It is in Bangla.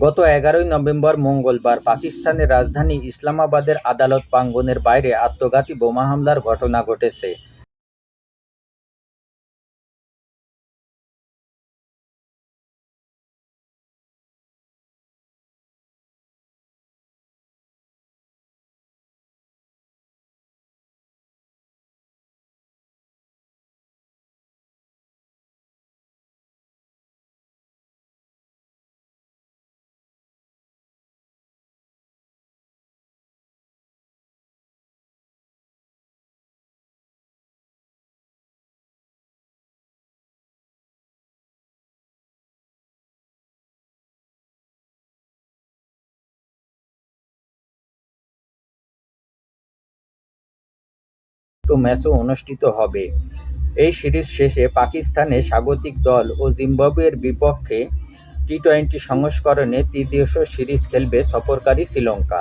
গত এগারোই নভেম্বর মঙ্গলবার পাকিস্তানের রাজধানী ইসলামাবাদের আদালত প্রাঙ্গনের বাইরে আত্মঘাতী বোমা হামলার ঘটনা ঘটেছে। ম্যাচও অনুষ্ঠিত হবে। এই সিরিজ শেষে পাকিস্তানে স্বাগতিক দল ও জিম্বাবুয়ের বিপক্ষে টি টোয়েন্টি সংস্করণে তৃতীয় সিরিজ খেলবে সফরকারী শ্রীলঙ্কা।